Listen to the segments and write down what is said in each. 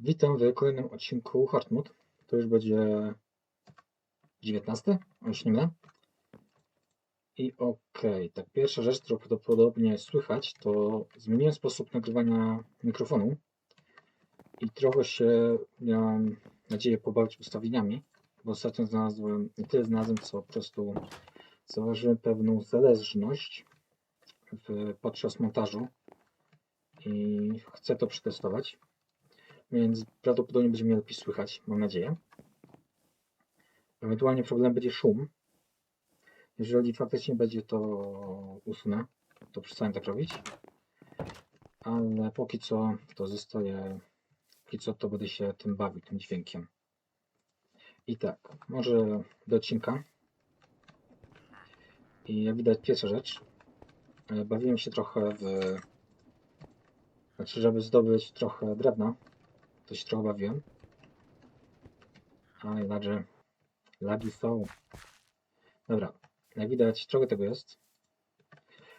Witam w kolejnym odcinku Hardmode. To już będzie 19, o jeśli nie mylę. I okej, tak pierwsza rzecz, którą prawdopodobnie słychać, to zmieniłem sposób nagrywania mikrofonu i trochę się miałem nadzieję pobawić ustawieniami, bo ostatnio znalazłem, nie tyle znalazłem, co po prostu zauważyłem pewną zależność w, podczas montażu i chcę to przetestować więc prawdopodobnie będzie mnie lepiej słychać, mam nadzieję. Ewentualnie problem będzie szum. Jeżeli faktycznie będzie to usunę, to przestaję tak robić. Ale póki co to zostaje, póki co to będę się tym bawił, tym dźwiękiem. I tak, może do odcinka. I jak widać pierwsza rzecz, e, bawiłem się trochę w, znaczy żeby zdobyć trochę drewna, to się trochę bawiłem. A jednakże lagi są. Dobra, jak widać trochę tego jest.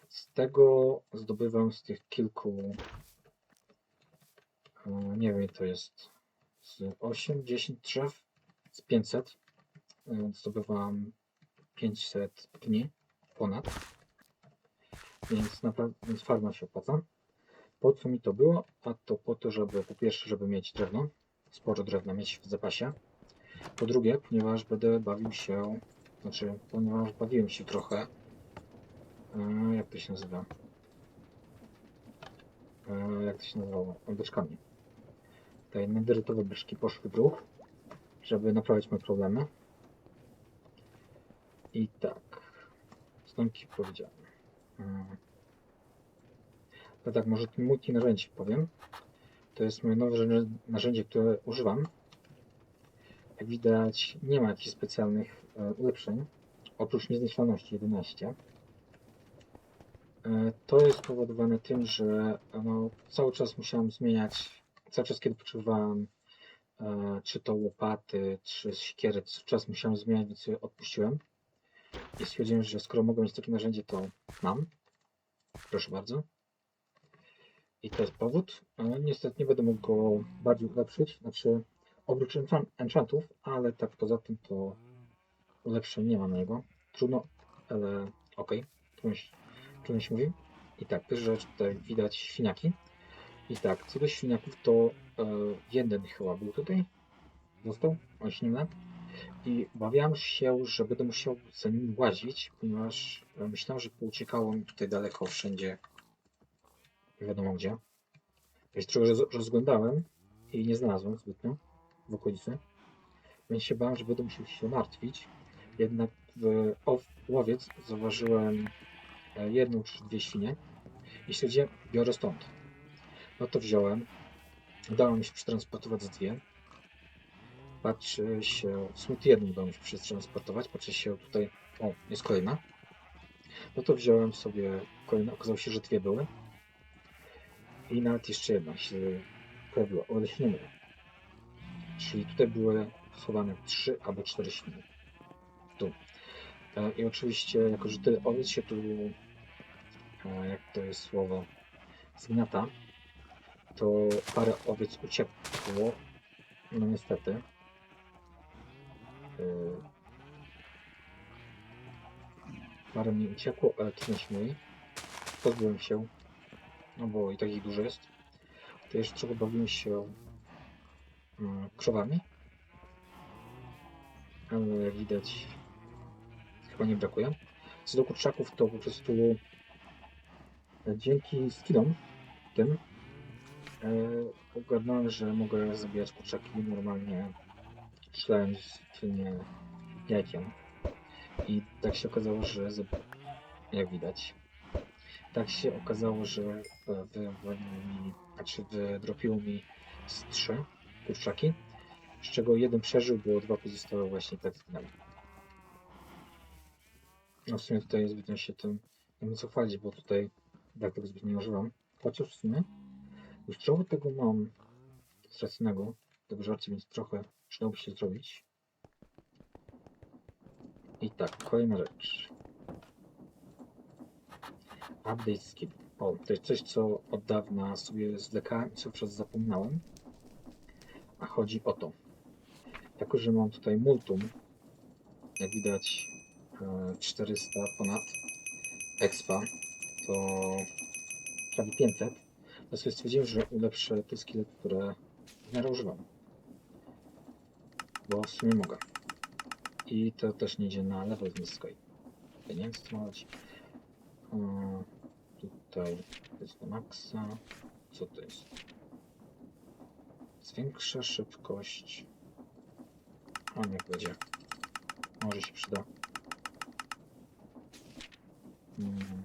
Z tego zdobywam z tych kilku e, nie wiem to jest z 8-10 drzew z 500 e, zdobywam 500 pni ponad więc naprawdę więc farma się opłaca po co mi to było? A to po to, żeby po pierwsze, żeby mieć drewno, sporo drewna mieć w zapasie. Po drugie, ponieważ będę bawił się, znaczy, ponieważ bawiłem się trochę, e, jak to się nazywa? E, jak to się nazywało? Beczkami. Te nederytowe beczki poszły w ruch, żeby naprawić moje problemy. I tak, stąpki powiedziałem. E, to tak, może multi narzędzi powiem. To jest moje nowe narzędzie- które używam. Jak widać, nie ma jakichś specjalnych e, ulepszeń, oprócz niezniszczalności 11. E, to jest spowodowane tym, że no, cały czas musiałem zmieniać, cały czas kiedy potrzebowałem e, czy to łopaty, czy siekiery, cały czas musiałem zmieniać, więc je odpuściłem. I stwierdziłem, że skoro mogę mieć takie narzędzie, to mam. Proszę bardzo. I to jest powód. Niestety nie będę mógł go bardziej ulepszyć, znaczy oprócz enchan- enchantów, ale tak poza tym to ulepszeń nie ma na niego. Trudno, ale okej, się- trudno mówi. I tak, pierwsza rzecz tutaj widać świniaki. I tak, co do świniaków, to e, jeden chyba był tutaj, został, o jeśli nie. I obawiałem się, że będę musiał za nim łazić, ponieważ e, myślałem, że pouciekało mi tutaj daleko wszędzie nie wiadomo gdzie. Ja się trochę roz- rozglądałem i nie znalazłem zbytnio w okolicy. Więc się bałem, że będę musiał się martwić. Jednak w ow- łowiec zauważyłem e, jedną czy dwie świnie i stwierdziłem, biorę stąd. No to wziąłem. Udało mi się przetransportować dwie. Patrzy się, w sumie udało mi się przetransportować. Patrzy się tutaj, o, jest kolejna. No to wziąłem sobie kolejne, okazało się, że dwie były. I nawet jeszcze jedna się pojawiła, o ile się nie mylę. Czyli tutaj były schowane trzy albo cztery świnie. Tu. E, I oczywiście, jako że tyle owiec się tu, e, jak to jest słowo, zgniata, to parę owiec uciekło. No niestety. E, Parę mi uciekło, ale trudno się mówi. Pozbyłem się no bo i tak ich dużo jest, to jeszcze trochę bawiłem się mm, krowami, ale jak widać chyba nie brakuje. Co do kurczaków to po prostu e, dzięki skillom tym e, ogarnąłem, że mogę zabijać kurczaki normalnie strzelając tylnie jajkiem. I tak się okazało, że jak widać tak się okazało, że wywaliło mi, znaczy wydropiło mi z trzy kurczaki, z czego jeden przeżył, bo dwa pozostałe właśnie tak zginęły. No w sumie tutaj zbytnio się tym nie wiem co chwalić, bo tutaj tak tego nie używam. Chociaż w sumie już trochę tego mam straconego, tego żarcia, więc trochę przydałoby się zrobić. I tak, kolejna rzecz. Update skill. O, to jest coś, co od dawna sobie zwlekałem i cały czas zapominałem. A chodzi o to. Jako, że mam tutaj multum, jak widać e, 400 ponad expa, to prawie 500, to sobie stwierdziłem, że ulepszę te skille, które w miarę używam. Bo w sumie mogę. I to też nie idzie na level z niskiej. Ja nie wiem co to ma być. Tutaj jest na maksa. Co to jest? Zwiększa szybkość. A niech będzie. Może się przyda. Mm,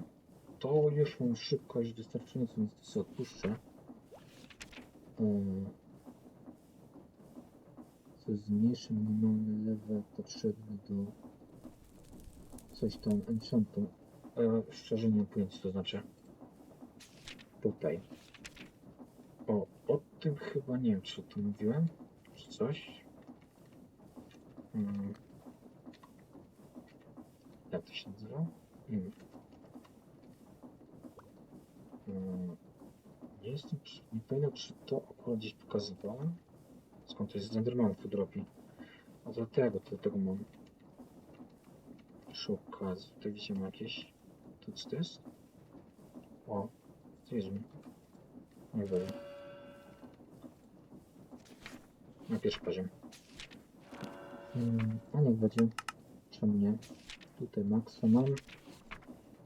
To już mam szybkość wystarczającą, więc to sobie odpuszczę. Mm. Co zmniejszy minimalny level potrzebny do coś tam enchantu. E, szczerze co to znaczy. Tutaj. O, o tym chyba nie wiem, czy tu mówiłem, czy coś. Mm. Jak to się nazywa? Mm. Mm. Nie jestem, nie pamiętam, czy to akurat gdzieś pokazywałem. Skąd to jest z Endermanów tu dropi? A dlatego, to tego mam. Przy okazji, tutaj widzimy jakieś... Tu co to jest? O, jest? Nie wiem. Na pierwszy poziom. Hmm, a niech będzie. Czemu nie? Tutaj maksa mam.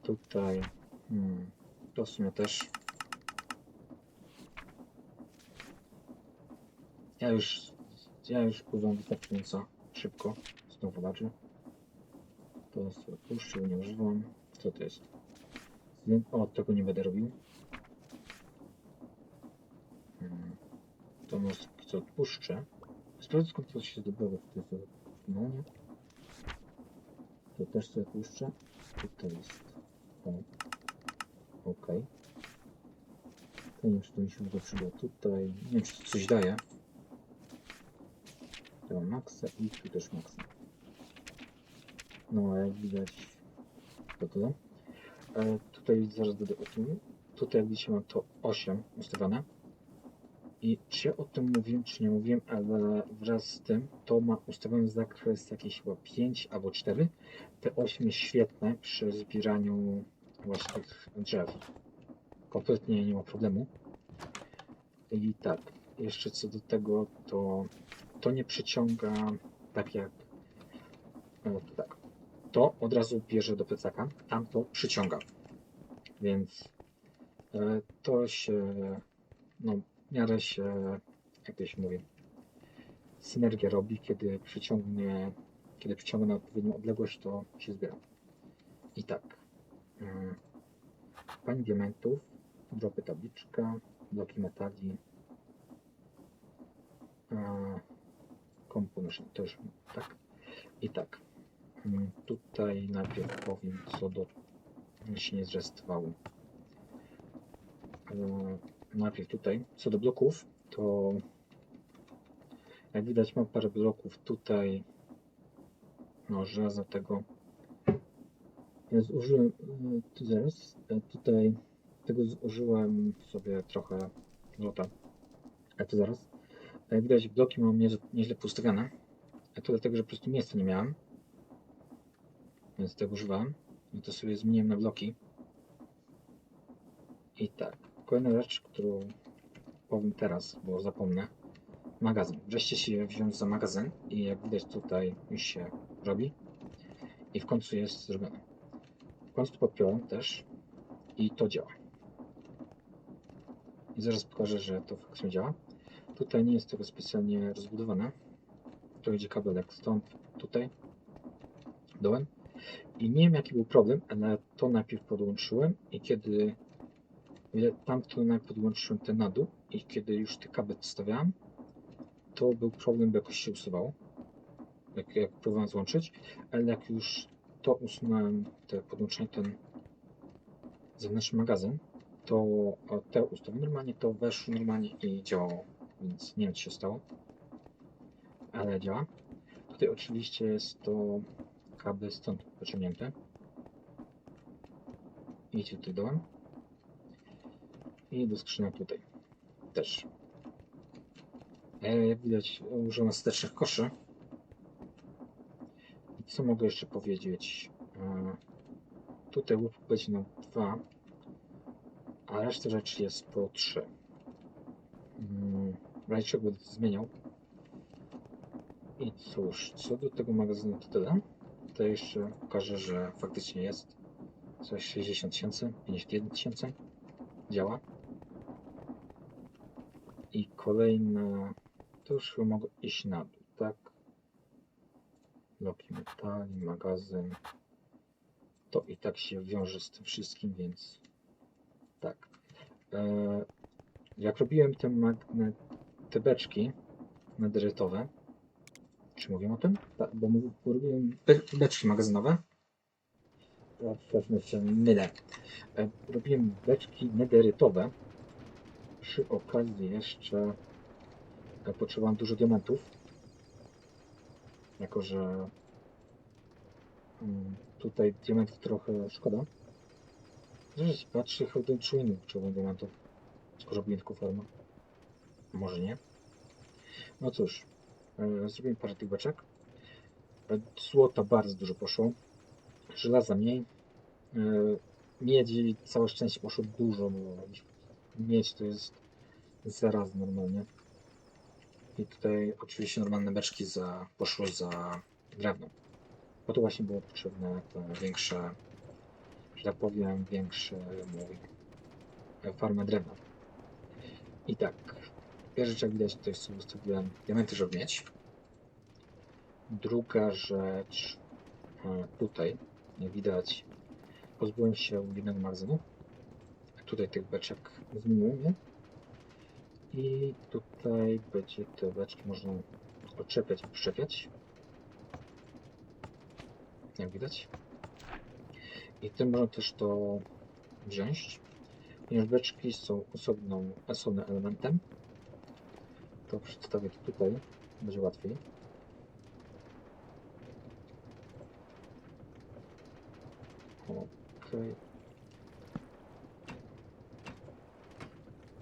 Tutaj... Hmm, to w sumie też. Ja już... Ja już pływam wystarczająco szybko. Znowu zobaczę. To sobie puszczę, nie używam. Co to jest? O, tego nie będę robił. Hmm. To może co odpuszczę. Sprawdzę skąd to się zdobyło. To jest no nie. To też sobie puszczę. Tutaj jest. O. Okej. To nie wiem, czy to mi się w ogóle przyda. Tutaj. Nie wiem, czy to coś daje. Tu mam maksa i tu też maksa. No, a jak widać, to tyle. E, tutaj zaraz będę o. Tutaj jak widzicie mam to 8 ustawione. I czy ja o tym mówiłem, czy nie mówiłem, ale wraz z tym to ma ustawiony zakres jakiś chyba 5 albo 4. Te 8 jest świetne przy zbieraniu właśnie tych drzew. Kompletnie nie ma problemu. I tak, jeszcze co do tego, to to nie przyciąga tak jak e, to tak. To od razu bierze do plecaka, tam to przyciąga. Więc e, to się no w miarę się, jak to się mówi, synergia robi, kiedy przyciągnie, kiedy przyciąga na odpowiednią odległość, to się zbiera. I tak. mm, Pani diamentów, dropy tabliczka, bloki metali, e, composition też, tak. I tak. Mm, Tutaj najpierw powiem co do się nie zrestowało. E, najpierw tutaj, co do bloków, to jak widać mam parę bloków tutaj, no żelaza tego, ja zużyłem, e, zaraz, e, tutaj tego zużyłem sobie trochę złota, a to zaraz, jak widać bloki mam nie, nieźle poustawione, a to dlatego, że po prostu miejsca nie miałem, więc tego używałem, no to sobie zmieniłem na bloki i tak, Kolejna rzecz, którą powiem teraz, bo zapomnę. Magazyn. Wreszcie się wziąć za magazyn i jak widać tutaj już się robi. I w końcu jest zrobione. W końcu podpiąłem też i to działa. I zaraz pokażę, że to faktycznie działa. Tutaj nie jest tego specjalnie rozbudowane. Tu idzie kabelek stąd, tutaj, dołem. I nie wiem jaki był problem, ale to najpierw podłączyłem i kiedy tamto najpierw podłączyłem ten na dół i kiedy już te kable wstawiałem, to był problem, bo jakoś się usuwało. Jak, jak próbowałem złączyć, ale jak już to usunąłem, te podłączenie, ten zewnętrzny magazyn, to te ustawiłem normalnie, to weszło normalnie i działało, więc nie wiem co się stało, ale działa. Tutaj oczywiście jest to kabel stąd pociągnięte. Idzie tutaj dołem i do skrzynia tutaj też. E, widać, użyłem wstecznych koszy. I co mogę jeszcze powiedzieć? E, Tutaj łup będzie na dwa, a reszta rzeczy jest po trzy. Mm, W razie czego będę to zmieniał. I cóż, co do tego magazynu to tyle. To jeszcze pokażę, że faktycznie jest coś 60 tysięcy, 51 tysięcy. Działa. I kolejne, to już chyba mogę iść na dół, tak? Bloki metali, magazyn. To i tak się wiąże z tym wszystkim, więc tak. E, jak robiłem te, magne, te beczki nederytowe, czy mówię o tym? Tak, bo robiłem be- beczki magazynowe. Wczoraj się mylę. E, robiłem beczki nederytowe. Przy okazji jeszcze e, potrzebowałem dużo diamentów. Jako, że mm, tutaj diamentów trochę szkoda. Zresztą patrzy, chyba do czujny potrzebowałem diamentów. Skoro robiłem tylko farmę. Może nie. No cóż, e, zrobiłem parę tych beczek. E, Złota bardzo dużo poszło. Żelaza mniej. E, Miedzi całe szczęście poszło dużo, miedź to jest zaraz normalnie. I tutaj oczywiście normalne beczki za, poszły za drewno. Bo to właśnie było potrzebne większe, że tak powiem, większe mój, farmę drewna. I tak, pierwsza rzecz jak widać tutaj sobie ustawiłem diamenty, żeby. Druga rzecz e, tutaj, jak widać, pozbyłem się jednego magazynu. Tutaj tych beczek zmieniłem. I tutaj będzie te beczki można odczepiać przyczepiać. Jak widać. I tym można też to wziąć. Ponieważ beczki są osobną, osobnym elementem, to przedstawię tutaj, będzie łatwiej. Okej.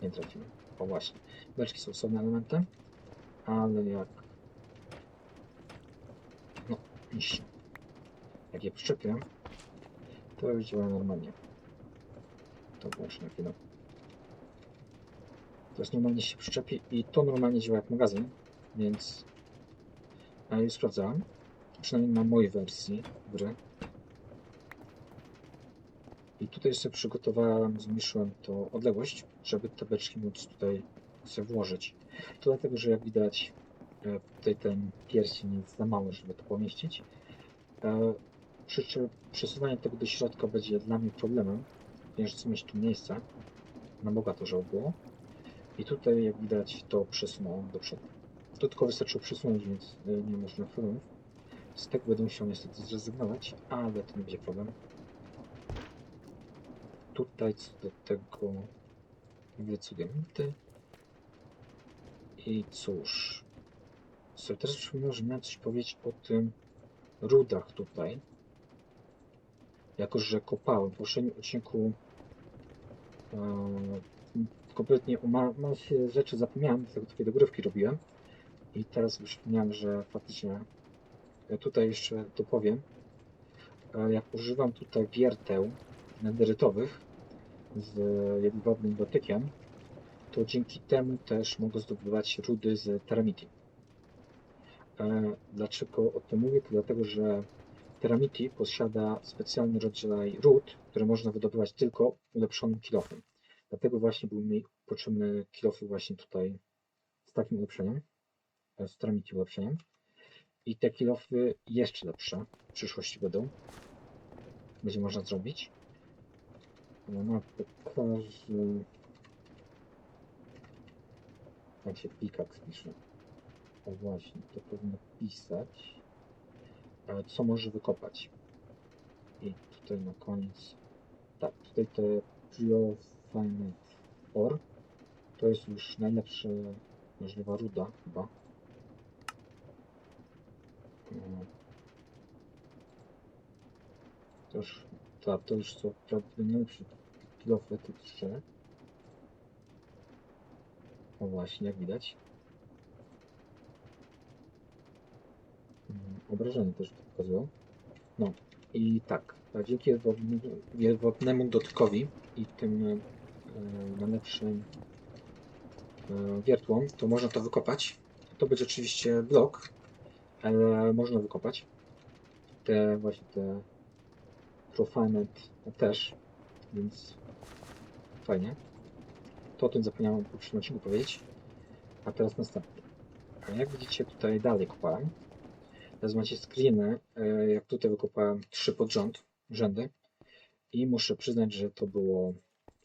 Nie trafiłem. O właśnie. Beczki są osobnym elementem, ale jak... No, iść. Jak je przyczepię, to już działa normalnie. To właśnie chwilę. To jest normalnie się przyczepi i to normalnie działa jak magazyn, więc ja je sprawdzałem. Przynajmniej na mojej wersji gry. I tutaj sobie przygotowałem, zmniejszyłem to odległość, żeby te beczki móc tutaj sobie włożyć. To dlatego, że jak widać e, tutaj ten pierścień jest za mały, żeby to pomieścić. E, Przy przesuwanie tego do środka będzie dla mnie problemem, ponieważ chcę mieć tu miejsce na bogato, żeby było. I tutaj jak widać to przesunąłem do przodu. To tylko wystarczyło przesunąć, więc e, nie żadnych problemów. Z tego będę musiał niestety zrezygnować, ale to nie będzie problem. Tutaj co do tego diamenty. I cóż. Sobie teraz przypomniałem, że miałem coś powiedzieć o tym rudach tutaj. Jako, że kopałem w poprzednim odcinku e, kompletnie o ma, masie rzeczy zapomniałem, dlatego takie dogrywki robiłem. I teraz sobie przypomniałem, że faktycznie ja tutaj jeszcze dopowiem. E, jak używam tutaj wierteł nederytowych z jedwabnym dotykiem, to dzięki temu też mogę zdobywać rudy z Teramiti. E, Dlaczego o tym mówię? To dlatego, że Teramiti posiada specjalny rodzaj ród, które można wydobywać tylko ulepszonym kilofem. Dlatego właśnie był mi potrzebny kilofy właśnie tutaj z takim ulepszeniem, e, z Teramiti ulepszeniem. I te kilofy jeszcze lepsze w przyszłości będą. Będzie można zrobić. No, no pokażę. Jak się pickaxe pisze. O właśnie, to powinno pisać. Ale co może wykopać? I tutaj na koniec. Tak, tutaj te fajny or. To jest już najlepsza możliwa ruda chyba. E, to już, tak, to już co prawda najlepsze kilofy tych. O właśnie, jak widać. Mm, obrażenie też pokazują. No i tak, dzięki pierwotnemu dotkowi i tym e, najlepszym e, wiertłom, to można to wykopać. To będzie oczywiście blok, ale można wykopać. Te właśnie te profanet też, więc fajnie. To o tym zapomniałem w poprzednim odcinku powiedzieć. A teraz następne. A jak widzicie tutaj dalej kopałem. Teraz macie screeny, e, jak tutaj wykopałem trzy pod rząd, rzędy. I muszę przyznać, że to było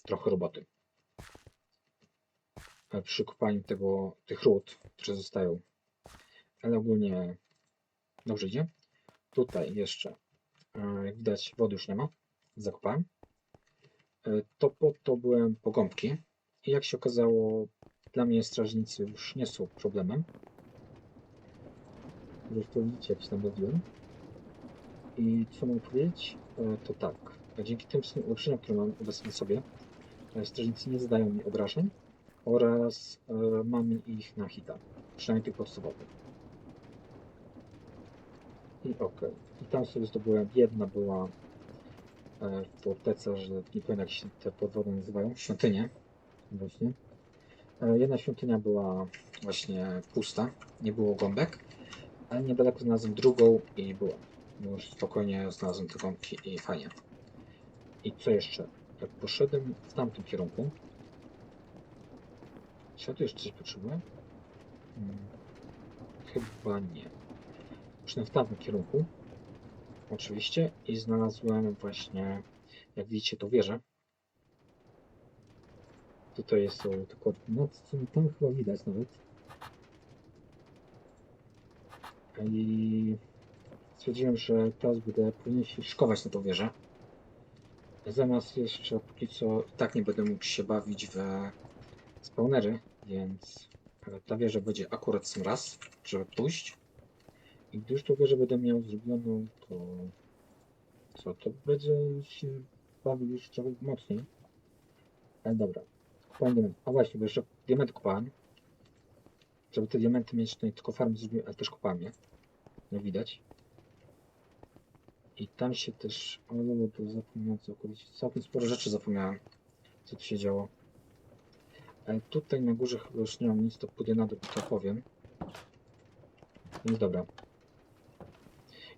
trochę roboty. E, Przy kopaniu tego, tych ród, które zostają. Ale ogólnie dobrze idzie. Tutaj jeszcze, e, jak widać, wody już nie ma. Zakopałem. E, To po to byłem po gąbki. I jak się okazało, dla mnie strażnicy już nie są problemem. Zresztą widzicie, jak się tam. I co mogę powiedzieć? E, To tak. e, Dzięki tym ulepszeniom, które mam obecnie sobie, e, strażnicy nie zadają mi obrażeń oraz e, mamy ich na hita. Przynajmniej tych podstawowych. I okej. I tam sobie zdobyłem. Jedna była e, w fortece, że nie pamiętam jak się te podwody nazywają. Świątynie. Właśnie. E, Jedna świątynia była właśnie pusta. Nie było gąbek. Ale niedaleko znalazłem drugą i była. Już spokojnie znalazłem te gąbki i fajnie. I co jeszcze? Jak poszedłem w tamtym kierunku. Czy ja tu jeszcze coś potrzebuję? Hmm. Chyba nie. Poszedłem w tamtym kierunku. Oczywiście. I znalazłem właśnie, jak widzicie, to wieżę. Tutaj jest tylko, no tam chyba widać nawet. I stwierdziłem, że teraz będę powinien się szkować na tą wieżę. Zamiast jeszcze póki co tak nie będę mógł się bawić we spawnery, więc ta wieża będzie akurat sam raz, żeby pójść. I gdy już tą wieżę będę miał zrobioną, to co, to będzie się bawił trochę mocniej. Ale dobra, kupałem diament. A właśnie, bo jeszcze diamenty kupałem. Żeby te diamenty mieć, to nie tylko farm zrobiłem, ale też je. Jak widać. I tam się też... O, no, to zapomniałem całkowicie. Całkiem sporo rzeczy zapomniałem, co tu się działo. Ale tutaj na górze chyba już nie mam nic, to pójdę na dół to powiem. Więc dobra.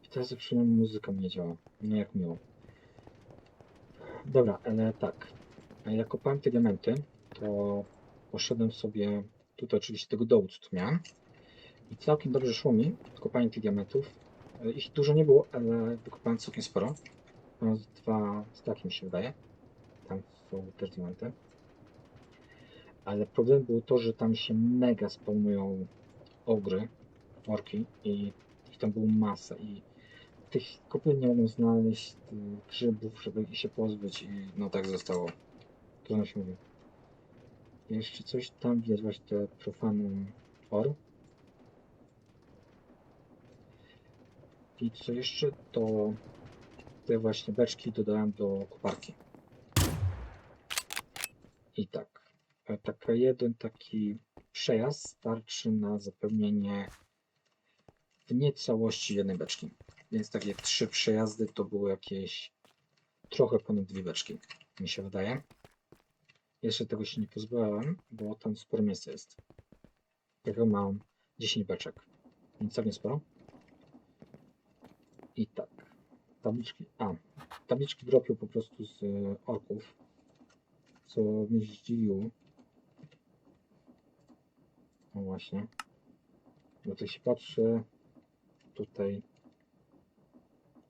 I teraz jak muzyka mi nie działa. Nie jak miło. Dobra, ale tak. Jak kopałem te diamenty, to poszedłem sobie tutaj oczywiście tego dołu, co tu miałem. I całkiem dobrze szło mi kopanie tych diamentów. E, Ich dużo nie było, ale wykopałem całkiem sporo. Mam dwa staki mi się wydaje. Tam są też diamenty. Ale problem było to, że tam się mega spawnują ogry, orki i ich tam było masa i tych kopyt nie mogłem znaleźć, tych grzybów, żeby ich się pozbyć i no tak zostało. Trudno się mówi. Jeszcze coś tam widać właśnie te profanum or. I co jeszcze to te właśnie beczki dodałem do koparki. I tak. Taka jeden taki przejazd starczy na zapełnienie w niecałości jednej beczki. Więc takie trzy przejazdy to były jakieś trochę ponad dwie beczki, mi się wydaje. Jeszcze tego się nie pozbyłem, bo tam sporo miejsca jest. Tego mam 10 beczek, więc całkiem sporo. I tak. Tabliczki. A, tabliczki dropią po prostu z e, orków. Co mnie zdziwiło. No właśnie. Bo tak się patrzę. Tutaj.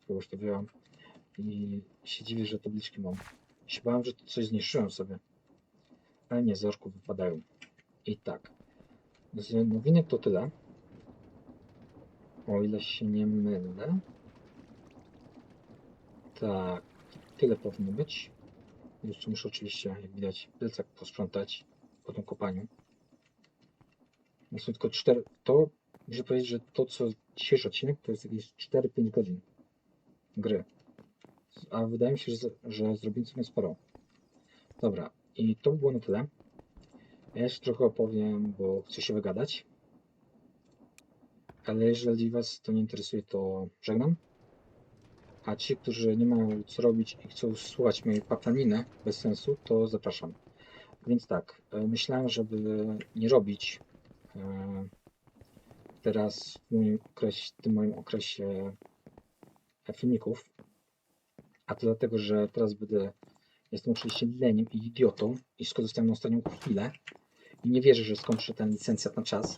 Kogoś to wziąłem. I się dziwię, że tabliczki mam. Się bałem, że coś zniszczyłem sobie. Ale nie, z orków wypadają. I tak. Z nowinek to tyle. O ile się nie mylę. Tak, tyle powinno być. Jeszcze muszę oczywiście, jak widać, plecak posprzątać po tym kopaniu. No tylko 4. To muszę powiedzieć, że to co dzisiejszy odcinek to jest jakieś 4-5 godzin gry. A wydaje mi się, że, że zrobiłem sobie sporo. Dobra, i to by było na tyle. Ja jeszcze trochę opowiem, bo chcę się wygadać. Ale jeżeli Was to nie interesuje, to żegnam. A ci, którzy nie mają co robić i chcą słuchać mojej paplaniny bez sensu, to zapraszam. Więc tak, e, myślałem, żeby nie robić e, teraz w moim okresie, w tym moim okresie e, filmików. A to dlatego, że teraz będę, jestem oczywiście leniem i idiotą i skorzystałem na ostatnią chwilę i nie wierzę, że skończę ten licencjat na czas,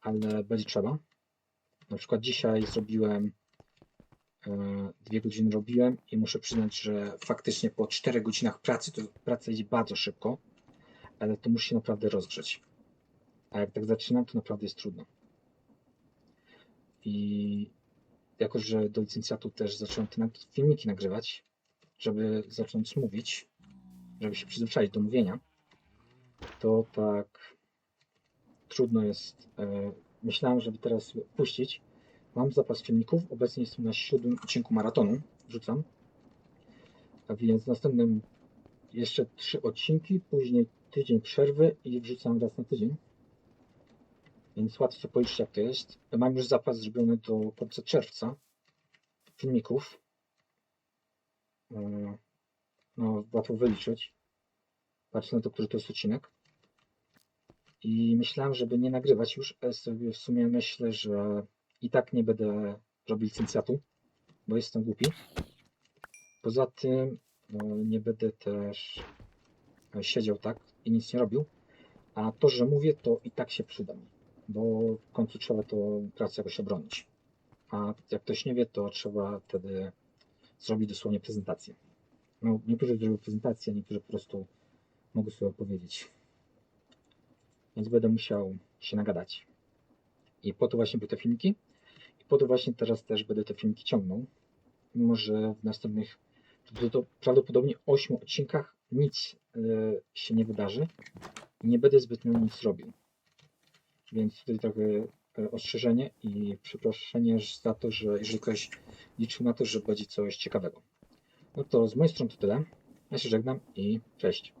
ale będzie trzeba. Na przykład dzisiaj zrobiłem dwie godziny robiłem i muszę przyznać, że faktycznie po 4 godzinach pracy to praca idzie bardzo szybko, ale to musi się naprawdę rozgrzeć. A jak tak zaczynam, to naprawdę jest trudno. I jako, że do licencjatu też zacząłem te filmiki nagrywać, żeby zacząć mówić, żeby się przyzwyczaić do mówienia, to tak trudno jest. E, myślałem, żeby teraz puścić. Mam zapas filmików. Obecnie jestem na siódmym odcinku maratonu. Wrzucam. A więc następnym jeszcze trzy odcinki, później tydzień przerwy i wrzucam raz na tydzień. Więc łatwo sobie policzyć jak to jest. Mam już zapas zrobiony do końca czerwca filmików. E, No, łatwo wyliczyć. Patrzę na to, który to jest odcinek. I myślałem, żeby nie nagrywać już, sobie w sumie myślę, że i tak nie będę robił licencjatu, bo jestem głupi. Poza tym e, nie będę też e, siedział tak i nic nie robił. A to, że mówię, to i tak się przyda mi, bo w końcu trzeba to pracę jakoś obronić. A jak ktoś nie wie, to trzeba wtedy zrobić dosłownie prezentację. No, niektórzy zrobią prezentację, niektórzy po prostu mogą sobie opowiedzieć. Więc będę musiał się nagadać. I po to właśnie były te filmiki. Po to właśnie teraz też będę te filmiki ciągnął. Mimo, że w następnych to, to prawdopodobnie 8 odcinkach nic e, się nie wydarzy. I nie będę zbytnio nic robił. Więc tutaj trochę e, ostrzeżenie i przeproszenie za to, że jeżeli ktoś liczył na to, że będzie coś ciekawego. No to z mojej strony to tyle. Ja się żegnam i cześć.